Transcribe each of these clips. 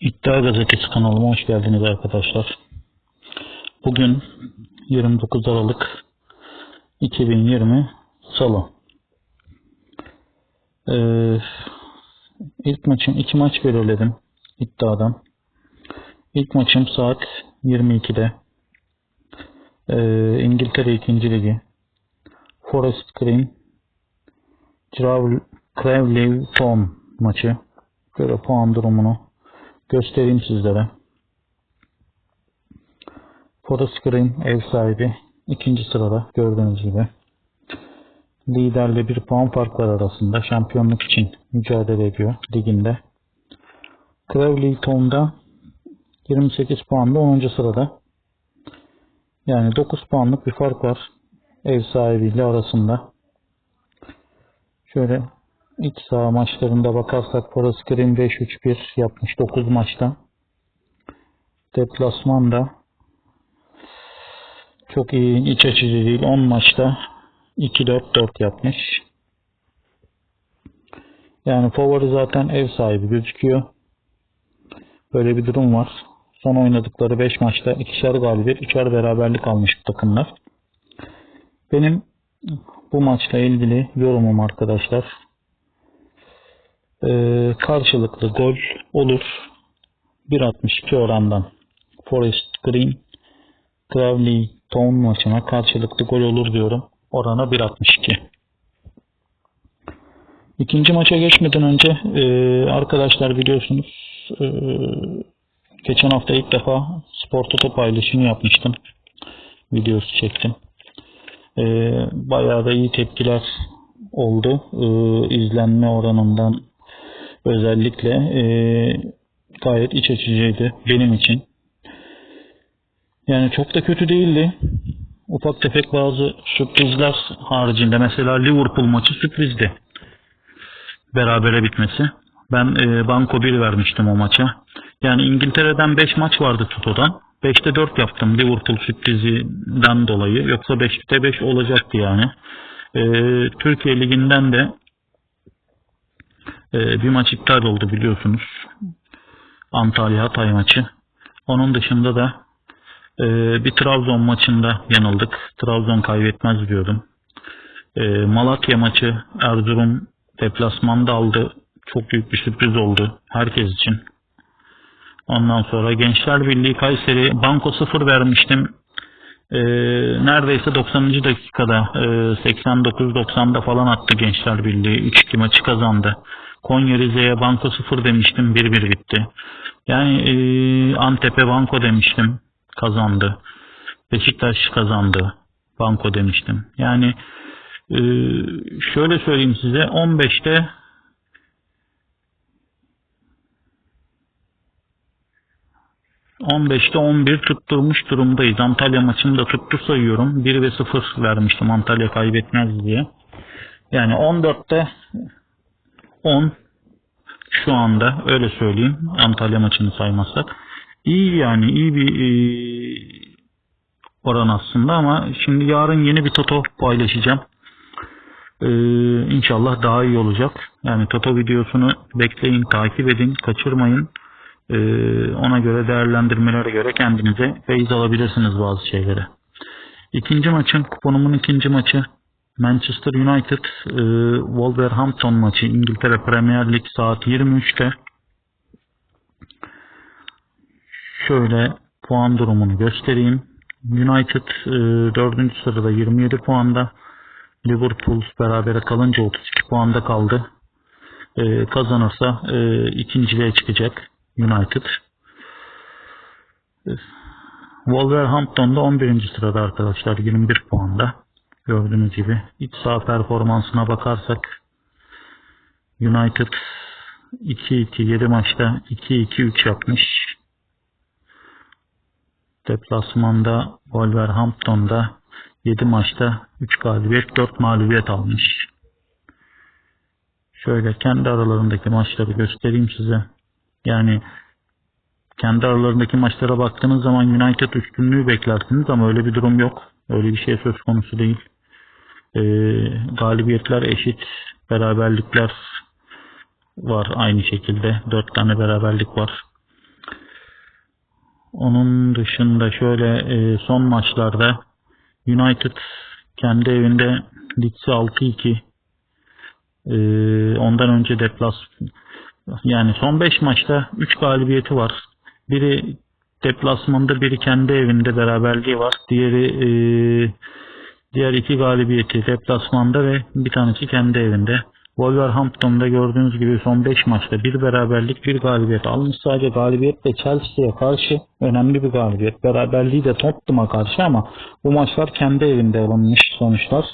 İddia Gazetesi kanalıma hoş geldiniz arkadaşlar. Bugün 29 Aralık 2020 Salı. Ee, ilk maçım, iki maç belirledim iddiadan. İlk maçım saat 22'de. Ee, İngiltere 2. Ligi. Forest Green Cravley Town maçı. Böyle puan durumunu göstereyim sizlere. Forest Green ev sahibi ikinci sırada gördüğünüz gibi. Liderle bir puan fark var arasında. Şampiyonluk için mücadele ediyor liginde. Cravley Town'da 28 puanla 10. sırada. Yani 9 puanlık bir fark var ev sahibiyle arasında. Şöyle iç saha maçlarında bakarsak Forest Green 5-3-1 yapmış 9 maçta. Deplasmanda çok iyi iç açıcı değil 10 maçta 2-4-4 yapmış. Yani favori zaten ev sahibi gözüküyor. Böyle bir durum var. Son oynadıkları 5 maçta ikişer galibiyet, üçer beraberlik almış bu takımlar. Benim bu maçla ilgili yorumum arkadaşlar. Ee, karşılıklı gol olur. 1.62 orandan Forest Green Cravley Town maçına karşılıklı gol olur diyorum. Orana 1.62. İkinci maça geçmeden önce e, arkadaşlar biliyorsunuz e, geçen hafta ilk defa Spor Toto paylaşımı yapmıştım. Videosu çektim. E, bayağı da iyi tepkiler oldu. E, izlenme oranından özellikle e, gayet iç açıcıydı benim için. Yani çok da kötü değildi. Ufak tefek bazı sürprizler haricinde mesela Liverpool maçı sürprizdi. Berabere bitmesi. Ben e, banko 1 vermiştim o maça. Yani İngiltere'den 5 maç vardı Toto'dan. 5'te 4 yaptım Liverpool sürprizinden dolayı. Yoksa 5'te 5 olacaktı yani. E, Türkiye Ligi'nden de e, bir maç iptal oldu biliyorsunuz. Antalya Hatay maçı. Onun dışında da e, bir Trabzon maçında yanıldık. Trabzon kaybetmez diyordum. E, Malatya maçı Erzurum deplasmanda aldı. Çok büyük bir sürpriz oldu herkes için. Ondan sonra Gençler Birliği Kayseri Banko 0 vermiştim. Ee, neredeyse 90. dakikada e, 89-90'da falan attı Gençler Birliği. 3-2 maçı kazandı. Konya Rize'ye Banko 0 demiştim. 1-1 bitti. Yani e, Antep'e Banko demiştim. Kazandı. Beşiktaş kazandı. Banko demiştim. Yani e, şöyle söyleyeyim size 15'te ...15'te 11 tutturmuş durumdayız. Antalya maçını da tuttu sayıyorum. 1 ve 0 vermiştim Antalya kaybetmez diye. Yani 14'te 10 şu anda öyle söyleyeyim. Antalya maçını saymazsak. İyi yani iyi bir e, oran aslında ama şimdi yarın yeni bir Toto paylaşacağım. Ee, inşallah daha iyi olacak. Yani Toto videosunu bekleyin, takip edin, kaçırmayın. Ee, ona göre değerlendirmelere göre kendinize feyiz alabilirsiniz bazı şeylere. İkinci maçın, kuponumun ikinci maçı Manchester United e, Wolverhampton maçı İngiltere Premier Lig saat 23'te. Şöyle puan durumunu göstereyim. United e, 4. sırada 27 puanda. Liverpool berabere kalınca 32 puanda kaldı. E, kazanırsa e, ikinciliğe çıkacak United. E, Wolverhampton'da 11. sırada arkadaşlar 21 puanda. Gördüğünüz gibi iç saha performansına bakarsak United 2-2 7 maçta 2-2-3 yapmış. Deplasmanda Wolverhampton'da 7 maçta 3 galibiyet 4 mağlubiyet almış. Şöyle kendi aralarındaki maçları göstereyim size. Yani kendi aralarındaki maçlara baktığınız zaman United üstünlüğü beklersiniz ama öyle bir durum yok. Öyle bir şey söz konusu değil. E, galibiyetler eşit. Beraberlikler var aynı şekilde. 4 tane beraberlik var. Onun dışında şöyle e, son maçlarda United kendi evinde Leeds'i 6-2 e, ondan önce deplas yani son 5 maçta 3 galibiyeti var. Biri deplasmanda biri kendi evinde beraberliği var. Diğeri e, diğer iki galibiyeti deplasmanda ve bir tanesi kendi evinde. Wolverhampton'da gördüğünüz gibi son 5 maçta bir beraberlik bir galibiyet almış. Sadece galibiyet de Chelsea'ye karşı önemli bir galibiyet. Beraberliği de Tottenham'a karşı ama bu maçlar kendi evinde alınmış sonuçlar.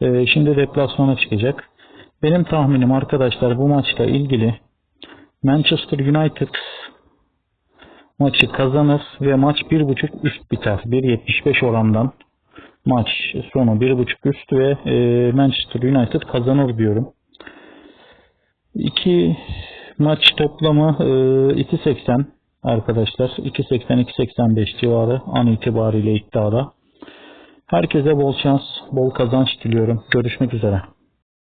Ee, şimdi deplasmana çıkacak. Benim tahminim arkadaşlar bu maçla ilgili Manchester United maçı kazanır ve maç 1.5 üst biter. 1.75 orandan maç sonu 1.5 üst ve e, Manchester United kazanır diyorum. İki maç toplamı e, 2.80 arkadaşlar. 2.80-2.85 civarı an itibariyle iddiada. Herkese bol şans, bol kazanç diliyorum. Görüşmek üzere.